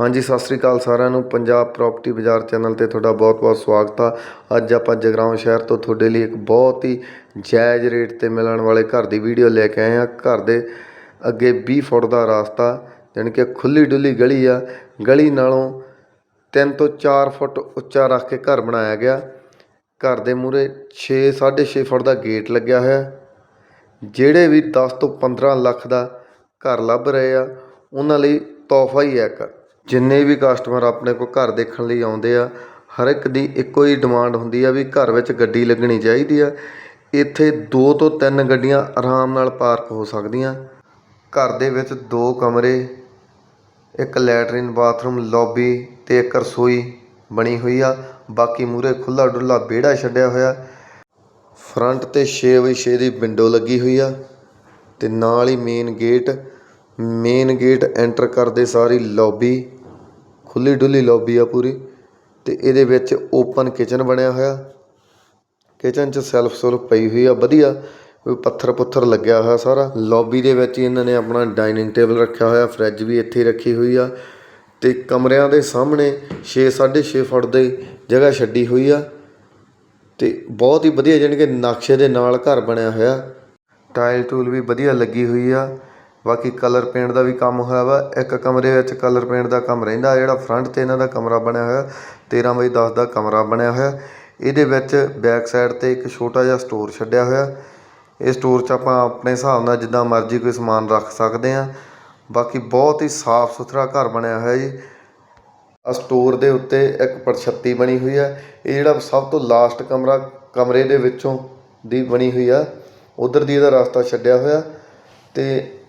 ਹਾਂਜੀ, ਸਤਿ ਸ੍ਰੀ ਅਕਾਲ ਸਾਰਿਆਂ ਨੂੰ। ਪੰਜਾਬ ਪ੍ਰਾਪਰਟੀ ਬਾਜ਼ਾਰ ਚੈਨਲ ਤੇ ਤੁਹਾਡਾ ਬਹੁਤ-ਬਹੁਤ ਸਵਾਗਤ ਆ। ਅੱਜ ਆਪਾਂ ਜਗਰਾਉਂ ਸ਼ਹਿਰ ਤੋਂ ਤੁਹਾਡੇ ਲਈ ਇੱਕ ਬਹੁਤ ਹੀ ਜਾਇਜ਼ ਰੇਟ ਤੇ ਮਿਲਣ ਵਾਲੇ ਘਰ ਦੀ ਵੀਡੀਓ ਲੈ ਕੇ ਆਏ ਆ ਘਰ ਦੇ ਅੱਗੇ 20 ਫੁੱਟ ਦਾ ਰਾਸਤਾ ਯਾਨੀ ਕਿ ਖੁੱਲੀ ਡੁੱਲੀ ਗਲੀ ਆ। ਗਲੀ ਨਾਲੋਂ 3 ਤੋਂ 4 ਫੁੱਟ ਉੱਚਾ ਰੱਖ ਕੇ ਘਰ ਬਣਾਇਆ ਗਿਆ। ਘਰ ਦੇ ਮੂਹਰੇ 6 6.5 ਫੁੱਟ ਦਾ ਗੇਟ ਲੱਗਿਆ ਹੋਇਆ। ਜਿਹੜੇ ਵੀ 10 ਤੋਂ 15 ਲੱਖ ਦਾ ਘਰ ਲੱਭ ਰਹੇ ਆ, ਉਹਨਾਂ ਲਈ ਤੋਹਫਾ ਹੀ ਹੈ ਇੱਕ। ਜਿੰਨੇ ਵੀ ਕਸਟਮਰ ਆਪਣੇ ਕੋਲ ਘਰ ਦੇਖਣ ਲਈ ਆਉਂਦੇ ਆ, ਹਰ ਇੱਕ ਦੀ ਇੱਕੋ ਹੀ ਡਿਮਾਂਡ ਹੁੰਦੀ ਆ ਵੀ ਘਰ ਵਿੱਚ ਗੱਡੀ ਲੱਗਣੀ ਚਾਹੀਦੀ ਆ। ਇੱਥੇ ਦੋ ਤੋਂ ਤਿੰਨ ਗੱਡੀਆਂ ਆਰਾਮ ਨਾਲ ਪਾਰਕ ਹੋ ਸਕਦੀਆਂ। ਘਰ ਦੇ ਵਿੱਚ ਦੋ ਕਮਰੇ, ਇੱਕ ਲੈਟਰਿਨ ਬਾਥਰੂਮ ਲੌਬੀ ਤੇ ਇੱਕ ਰਸੋਈ ਬਣੀ ਹੋਈ ਆ। ਬਾਕੀ ਮੂਰੇ ਖੁੱਲਾ ਡੁੱਲਾ ਵਿਹੜਾ ਛੱਡਿਆ ਹੋਇਆ। ਫਰੰਟ ਤੇ 6x6 ਦੀ ਵਿੰਡੋ ਲੱਗੀ ਹੋਈ ਆ ਤੇ ਨਾਲ ਹੀ main gate main gate enter ਕਰਦੇ ਸਾਰੀ ਲੌਬੀ ਖੁੱਲੀ ਡੁੱਲੀ ਲੌਬੀ ਆ ਪੂਰੀ ਤੇ ਇਹਦੇ ਵਿੱਚ ਓਪਨ ਕਿਚਨ ਬਣਿਆ ਹੋਇਆ। ਕਿਚਨ 'ਚ ਸੈਲਫ ਸੁਲਫ ਪਈ ਹੋਈ ਆ, ਵਧੀਆ। ਕੋਈ ਪੱਥਰ ਪੁੱਥਰ ਲੱਗਿਆ ਹੋਇਆ ਸਾਰਾ। ਲੌਬੀ ਦੇ ਵਿੱਚ ਹੀ ਇਹਨਾਂ ਨੇ ਆਪਣਾ ਡਾਈਨਿੰਗ ਟੇਬਲ ਰੱਖਿਆ ਹੋਇਆ ਫਰਿੱਜ ਵੀ ਇੱਥੇ ਰੱਖੀ ਹੋਈ ਆ। ਤੇ ਕਮਰਿਆਂ ਦੇ ਸਾਹਮਣੇ 6 6.5 ਫੁੱਟ ਦੀ ਜਗ੍ਹਾ ਛੱਡੀ ਹੋਈ ਆ। ਤੇ ਬਹੁਤ ਹੀ ਵਧੀਆ, ਜਾਣੀ ਕਿ ਨਕਸ਼ੇ ਦੇ ਨਾਲ ਘਰ ਬਣਿਆ ਹੋਇਆ। ਟਾਇਲ ਟੂਲ ਵੀ ਵਧੀਆ ਲੱਗੀ ਹੋਈ ਆ। ਬਾਕੀ ਕਲਰ ਪੇਂਟ ਦਾ ਵੀ ਕੰਮ ਹੋਇਆ ਵਾ। ਇੱਕ ਕਮਰੇ ਵਿੱਚ ਕਲਰ ਪੇਂਟ ਦਾ ਕੰਮ ਰਹਿੰਦਾ, ਜਿਹੜਾ ਫਰੰਟ ਤੇ ਇਹਨਾਂ ਦਾ ਕਮਰਾ ਬਣਿਆ ਹੋਇਆ 13 ਬਾਈ 10 ਦਾ ਕਮਰਾ ਬਣਿਆ ਹੋਇਆ। ਇਹਦੇ ਵਿੱਚ ਬੈਕ ਸਾਈਡ ਤੇ ਇੱਕ ਛੋਟਾ ਜਿਹਾ ਸਟੋਰ ਛੱਡਿਆ ਹੋਇਆ। ਇਹ ਸਟੋਰ 'ਚ ਆਪਾਂ ਆਪਣੇ ਹਿਸਾਬ ਨਾਲ ਜਿੱਦਾਂ ਮਰਜ਼ੀ ਕੋਈ ਸਮਾਨ ਰੱਖ ਸਕਦੇ ਆ ਬਾਕੀ ਬਹੁਤ ਹੀ ਸਾਫ਼ ਸੁਥਰਾ ਘਰ ਬਣਿਆ ਹੋਇਆ ਜੀ। ਆ ਸਟੋਰ ਦੇ ਉੱਤੇ ਇੱਕ ਪਰਛੱਤੀ ਬਣੀ ਹੋਈ ਆ। ਇਹ ਜਿਹੜਾ ਸਭ ਤੋਂ ਲਾਸਟ ਕਮਰਾ, ਕਮਰੇ ਦੇ ਵਿੱਚੋਂ ਦੀ ਬਣੀ ਹੋਈ ਆ। ਉਧਰ ਦੀ ਇਹਦਾ ਰਸਤਾ ਛੱਡਿਆ ਹੋਇਆ ਤੇ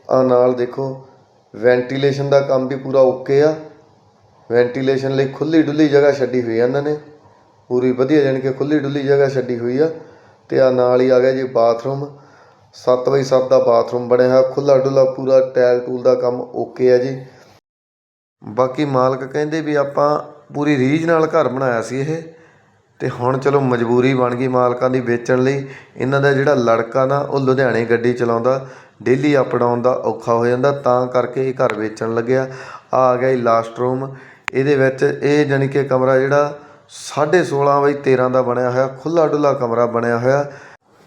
ਆ ਨਾਲ ਦੇਖੋ ਵੈਂਟੀਲੇਸ਼ਨ ਦਾ ਕੰਮ ਵੀ ਪੂਰਾ ਓਕੇ ਆ। ਵੈਂਟੀਲੇਸ਼ਨ ਲਈ ਖੁੱਲੀ ਡੁੱਲੀ ਜਗ੍ਹਾ ਛੱਡੀ ਹੋਈ ਆ ਇਹਨਾਂ ਨੇ। ਪੂਰੀ ਵਧੀਆ ਜਾਣੀ ਕਿ ਖੁੱਲੀ ਡੁੱਲੀ ਜਗ੍ਹਾ ਛੱਡੀ ਹੋਈ ਆ। ਤੇ ਆ ਨਾਲ ਹੀ ਆ ਗਿਆ ਜੀ ਬਾਥਰੂਮ 7 ਬਾਈ 7 ਦਾ ਬਾਥਰੂਮ ਬਣਿਆ ਹੋਇਆ। ਖੁੱਲਾ ਡੁੱਲਾ ਪੂਰਾ ਟੈਲ ਟੂਲ ਦਾ ਕੰਮ ਓਕੇ ਆ ਜੀ। ਬਾਕੀ ਮਾਲਕ ਕਹਿੰਦੇ ਵੀ ਆਪਾਂ ਪੂਰੀ ਰੀਝ ਨਾਲ ਘਰ ਬਣਾਇਆ ਸੀ ਇਹ। ਤੇ ਹੁਣ ਚਲੋ ਮਜਬੂਰੀ ਬਣ ਗਈ ਮਾਲਕਾਂ ਦੀ ਵੇਚਣ ਲਈ। ਇਹਨਾਂ ਦਾ ਜਿਹੜਾ ਲੜਕਾ ਨਾ, ਉਹ ਲੁਧਿਆਣੇ ਗੱਡੀ ਚਲਾਉਂਦਾ। ਡੇਲੀ ਅਪ ਡਾਊਨ ਦਾ ਔਖਾ ਹੋ ਜਾਂਦਾ, ਤਾਂ ਕਰਕੇ ਇਹ ਘਰ ਵੇਚਣ ਲੱਗਿਆ। ਆ ਆ ਗਿਆ ਜੀ ਲਾਸਟ ਰੂਮ ਇਹਦੇ ਵਿੱਚ ਇਹ ਜਾਣੀ ਕਿ ਕਮਰਾ ਜਿਹੜਾ 16.5 ਬਾਈ 13 ਦਾ ਬਣਿਆ ਹੋਇਆ ਖੁੱਲਾ ਡੁੱਲਾ ਕਮਰਾ ਬਣਿਆ ਹੋਇਆ।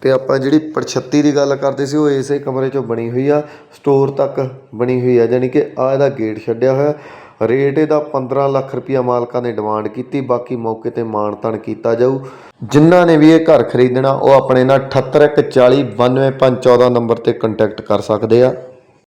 ਤੇ ਆਪਾਂ ਜਿਹੜੀ ਪਰਛੱਤੀ ਦੀ ਗੱਲ ਕਰਦੇ ਸੀ, ਉਹ ਇਸੇ ਕਮਰੇ 'ਚੋਂ ਬਣੀ ਹੋਈ ਆ, ਸਟੋਰ ਤੱਕ ਬਣੀ ਹੋਈ ਆ। ਜਾਣੀ ਕਿ ਆ ਇਹਦਾ ਗੇਟ ਛੱਡਿਆ ਹੋਇਆ। ਰੇਟ ਇਹਦਾ 15 ਲੱਖ ਰੁਪਇਆ ਮਾਲਕਾਂ ਨੇ ਡਿਮਾਂਡ ਕੀਤੀ, ਬਾਕੀ ਮੌਕੇ ਤੇ ਮਾਣ-ਤਾਣ ਕੀਤਾ ਜਾਊ। ਜਿਨ੍ਹਾਂ ਨੇ ਵੀ ਇਹ ਘਰ ਖਰੀਦਣਾ, ਉਹ ਆਪਣੇ ਨਾਲ 78140 92514 ਨੰਬਰ ਤੇ ਕੰਟੈਕਟ ਕਰ ਸਕਦੇ ਆ।